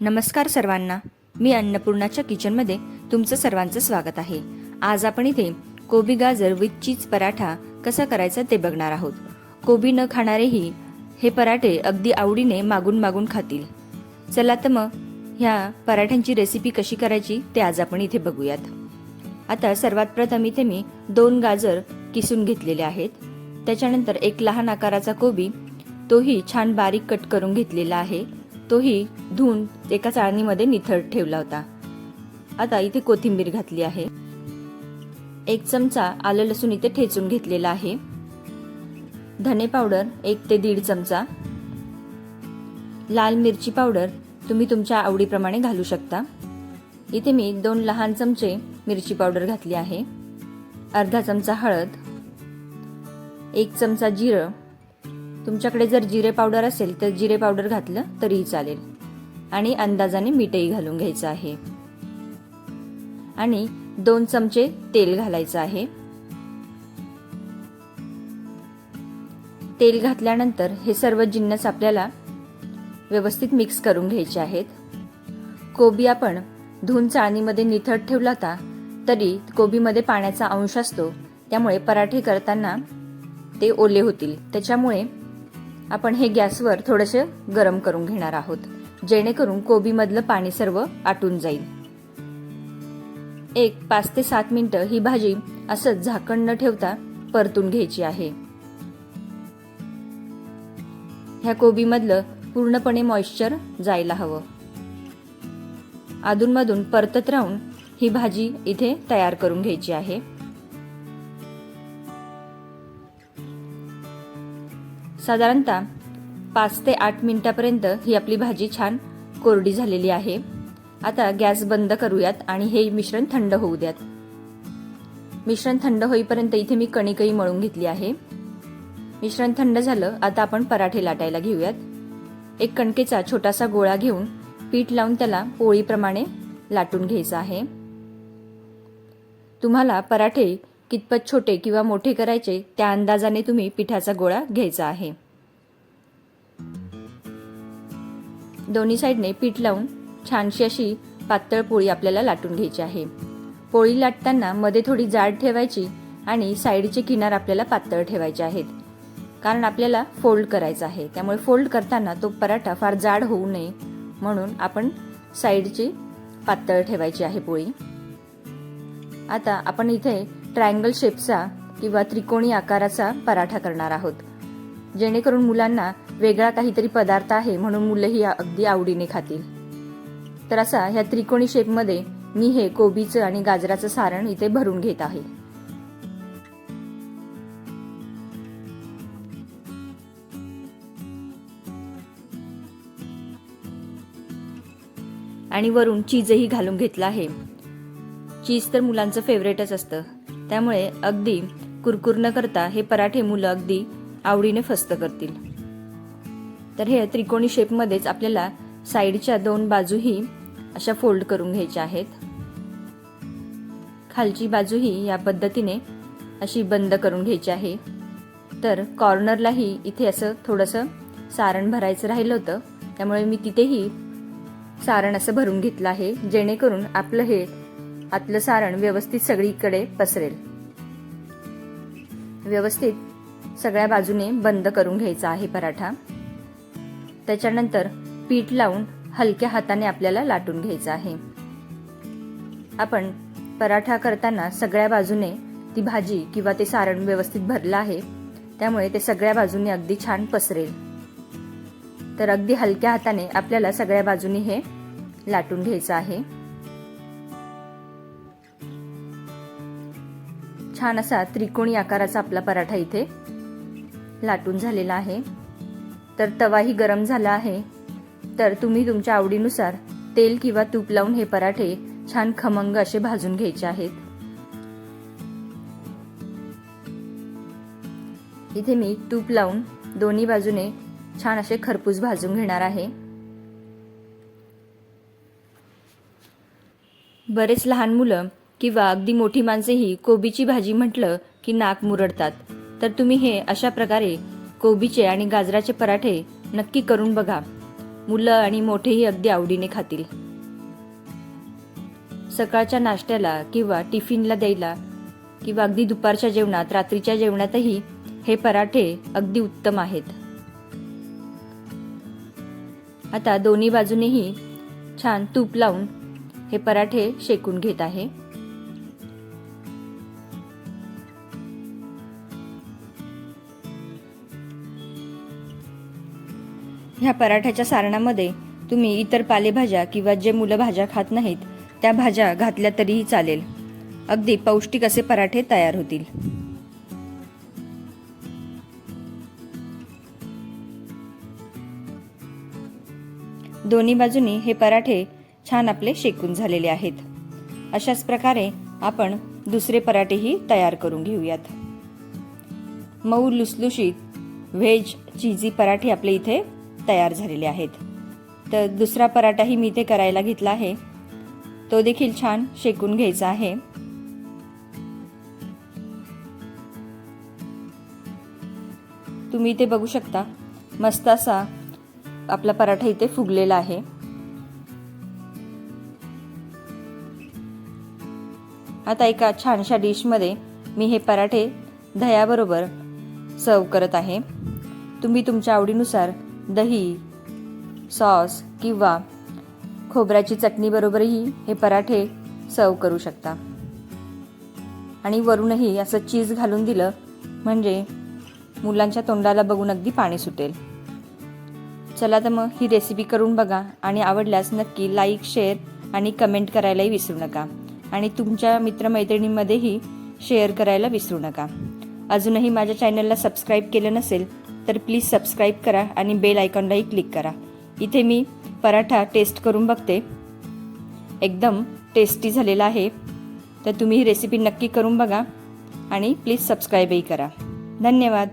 नमस्कार सर्वांना. मी अन्नपूर्णाच्या किचनमध्ये तुमचं सर्वांचं स्वागत आहे. आज आपण इथे कोबी गाजर विथ चीज पराठा कसा करायचा ते बघणार आहोत. कोबी न खाणारेही हे पराठे अगदी आवडीने मागून मागून खातील. चला तर मग ह्या पराठ्यांची रेसिपी कशी करायची ते आज आपण इथे बघूयात. आता सर्वात प्रथम इथे मी दोन गाजर किसून घेतलेले आहेत. त्याच्यानंतर एक लहान आकाराचा कोबी तोही छान बारीक कट करून घेतलेला आहे. तोही धुवून एका चाळणीमध्ये निथळ ठेवला होता. आता इथे कोथिंबीर घातली आहे. एक चमचा आलं लसूण इथे ठेचून घेतलेला आहे. धने पावडर एक ते दीड चमचा. लाल मिरची पावडर तुम्ही तुमच्या आवडीप्रमाणे घालू शकता. इथे मी दोन लहान चमचे मिरची पावडर घातली आहे. अर्धा चमचा हळद. एक चमचा जिरं. तुमच्याकडे जर जिरे पावडर असेल तर जिरे पावडर घातलं तरीही चालेल. आणि अंदाजाने मीठही घालून घ्यायचं आहे. आणि दोन चमचे तेल घालायचं आहे. तेल घातल्यानंतर हे सर्व जिन्नस आपल्याला व्यवस्थित मिक्स करून घ्यायचे आहेत. कोबी आपण धुवून चाळणीमध्ये निथळ ठेवला होता तरी कोबीमध्ये पाण्याचा अंश असतो त्यामुळे पराठे करताना ते ओले होतील. त्याच्यामुळे आपण हे गॅसवर थोडंसं गरम करून घेणार आहोत जेणेकरून कोबीमधलं पाणी सर्व आटून जाईल. एक पाच ते सात मिनटं ही भाजी असंच झाकण न ठेवता परतून घ्यायची आहे. ह्या कोबीमधलं पूर्णपणे मॉइश्चर जायला हवं. अधूनमधून परतत राहून ही भाजी इथे तयार करून घ्यायची आहे. साधारणतः पाच ते आठ मिनिटापर्यंत ही आपली भाजी छान कोरडी झालेली आहे. आता गॅस बंद करूयात आणि हे मिश्रण थंड होऊ द्यात. मिश्रण थंड होईपर्यंत इथे मी कणिकही मळून घेतली आहे. मिश्रण थंड झालं आता आपण पराठे लाटायला घेऊयात. एक कणकेचा छोटासा गोळा घेऊन पीठ लावून त्याला पोळीप्रमाणे लाटून घ्यायचं आहे. तुम्हाला पराठे कितपत छोटे किंवा मोठे करायचे त्या अंदाजाने तुम्ही पिठाचा गोळा घ्यायचा आहे. दोन्ही साईडने पीठ लावून छानशी अशी पातळ पोळी आपल्याला लाटून घ्यायची आहे. पोळी लाटताना मध्ये थोडी जाड ठेवायची आणि साईडचे किनार आपल्याला पातळ ठेवायचे आहेत. कारण आपल्याला फोल्ड करायचा आहे. त्यामुळे फोल्ड करताना तो पराठा फार जाड होऊ नये म्हणून आपण साईडची पातळ ठेवायची आहे पोळी. आता आपण इथे ट्रायंगल शेपचा किंवा त्रिकोणी आकाराचा पराठा करणार आहोत. जेणेकरून मुलांना वेगळा काहीतरी पदार्थ आहे म्हणून मुलंही अगदी आवडीने खातील. तर असा ह्या त्रिकोणी शेपमध्ये मी हे कोबीचं आणि गाजराचं सारण इथे भरून घेत आहे. आणि वरून चीजही घालून घेतलं आहे. चीज तर मुलांचं फेवरेटच असतं. त्यामुळे अगदी कुरकुर न करता हे पराठे मुलं अगदी आवडीने फस्त करतील. तर हे त्रिकोणी शेपमध्येच आपल्याला साईडच्या दोन बाजूही अशा फोल्ड करून घ्यायच्या आहेत. खालची बाजूही या पद्धतीने अशी बंद करून घ्यायची आहे. तर कॉर्नरलाही इथे असं थोडंसं सारण भरायचं राहिलं होतं. त्यामुळे मी तिथेही सारण असं भरून घेतलं आहे जेणेकरून आपलं हे आतलं सारण व्यवस्थित सगळीकडे पसरेल. व्यवस्थित सगळ्या बाजूने बंद करून घ्यायचा आहे पराठा. त्याच्यानंतर पीठ लावून हलक्या हाताने आपल्याला लाटून घ्यायचं आहे. आपण पराठा करताना सगळ्या बाजूने ती भाजी किंवा ते सारण व्यवस्थित भरलं आहे त्यामुळे ते सगळ्या बाजूने अगदी छान पसरेल. तर अगदी हलक्या हाताने आपल्याला सगळ्या बाजूनी हे लाटून घ्यायचं आहे. छान असा त्रिकोणी आकाराचा आपला पराठा इथे लाटून झालेला आहे. तर तवाही गरम झाला आहे. तर तुम्ही तुमच्या आवडीनुसार तेल किंवा तूप लावून हे पराठे छान खमंग असे भाजून घ्यायचे आहेत. इथे मी तूप लावून दोन्ही बाजूने छान असे खरपूस भाजून घेणार आहे. बरेच लहान मुलं किंवा अगदी मोठी माणसेही कोबीची भाजी म्हटलं की नाक मुरडतात. तर तुम्ही हे अशा प्रकारे कोबीचे आणि गाजराचे पराठे नक्की करून बघा. मुलं आणि मोठेही अगदी आवडीने खातील. सकाळच्या नाश्त्याला किंवा टिफिनला द्यायला किंवा अगदी दुपारच्या जेवणात रात्रीच्या जेवणातही हे पराठे अगदी उत्तम आहेत. आता दोन्ही बाजूनेही छान तूप लावून हे पराठे शेकून घेत आहे. ह्या पराठ्याच्या सारणामध्ये तुम्ही इतर पालेभाज्या किंवा जे मुलं भाज्या खात नाहीत त्या भाज्या घातल्या तरीही चालेल. अगदी पौष्टिक असे पराठे तयार होतील. दोन्ही बाजूनी हे पराठे छान आपले शेकून झालेले आहेत. अशाच प्रकारे आपण दुसरे पराठेही तयार करून घेऊयात. मऊ लुसलुशीत व्हेज चीजी पराठे आपले इथे तयार झालेले आहेत. तर दुसरा पराठाही मी इथे करायला घेतला आहे. तो देखील छान शेकून घ्यायचा आहे. तुम्ही इथे बघू शकता मस्त असा आपला पराठा इथे फुगलेला आहे. आता एका छानशा डिशमध्ये मी हे पराठे दह्याबरोबर सर्व करत आहे. तुम्ही तुमच्या आवडीनुसार दही सॉस किंवा खोबऱ्याची चटणीबरोबरही हे पराठे सर्व करू शकता. आणि वरूनही असं चीज घालून दिलं म्हणजे मुलांच्या तोंडाला बघून अगदी पाणी सुटेल. चला तर मग ही रेसिपी करून बघा आणि आवडल्यास नक्की लाईक शेअर आणि कमेंट करायलाही विसरू नका. आणि तुमच्या मित्रमैत्रिणींमध्येही शेअर करायला विसरू नका. अजूनही माझ्या चॅनलला सबस्क्राईब केलं नसेल तर प्लीज सबस्क्राईब करा आणि बेल आयकॉनलाही क्लिक करा. इथे मी पराठा टेस्ट करून बघते. एकदम टेस्टी झालेला आहे. तर तुम्ही ही रेसिपी नक्की करून बघा आणि प्लीज सबस्क्राईबही करा. धन्यवाद.